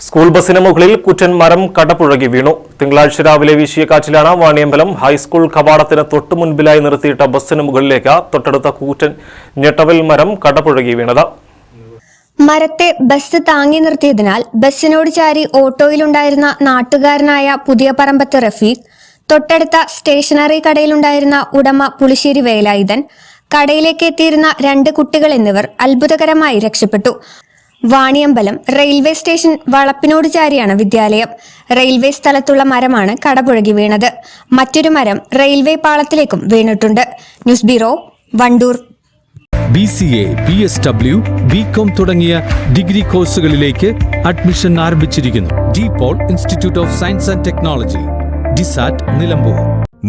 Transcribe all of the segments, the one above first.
School ബസിന് മുകളിൽ കുറ്റൻ മരം കടപുഴകി വീണു. തിങ്കളാഴ്ച രാവിലെ വീശിയ കാറ്റിലാണ് വാണിയമ്പലം ഹൈസ്കൂൾ കവാടത്തിന് തൊട്ടു മുൻപിലായി നിർത്തിയിട്ട ബസിന് മുകളിലേക്ക് തൊട്ടടുത്ത കൂറ്റൻ ഞെട്ടവൽ മരം കടപുഴകി വീണത്. മരത്തെ ബസ് താങ്ങി നിർത്തിയതിനാൽ ബസ്സിനോട് ചാരി ഓട്ടോയിലുണ്ടായിരുന്ന നാട്ടുകാരനായ പുതിയ പറമ്പത്ത് റഫീഖ് തൊട്ടടുത്ത സ്റ്റേഷനറി കടയിലുണ്ടായിരുന്ന ഉടമ പുളിശ്ശേരി വേലായുധൻ കടയിലേക്ക് എത്തിയിരുന്ന രണ്ട് കുട്ടികൾ എന്നിവർ അത്ഭുതകരമായി രക്ഷപ്പെട്ടു. വാണിയമ്പലം റെയിൽവേ സ്റ്റേഷൻ വളപ്പിനോട് ചാരിയാണ് വിദ്യാലയം. റെയിൽവേ സ്ഥലത്തുള്ള മരമാണ് കടപുഴകി വീണത്. മറ്റൊരു മരം റെയിൽവേ പാളത്തിലേക്കും വീണിട്ടുണ്ട്. News bureau Wandoor. B C A B S W B com തുടങ്ങിയ ഡിഗ്രി കോഴ്സുകളിലേക്ക് അഡ്മിഷൻ ആരംഭിച്ചിരിക്കുന്നു. De Paul Institute of Science and Technology DiSAT Nilambur.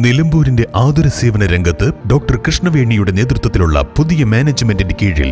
നിലമ്പൂരിന്റെ ആതുര സേവന രംഗത്ത് ഡോക്ടർ കൃഷ്ണവേണിയുടെ നേതൃത്വത്തിലുള്ള പുതിയ മാനേജ്മെന്റിന്റെ കീഴിൽ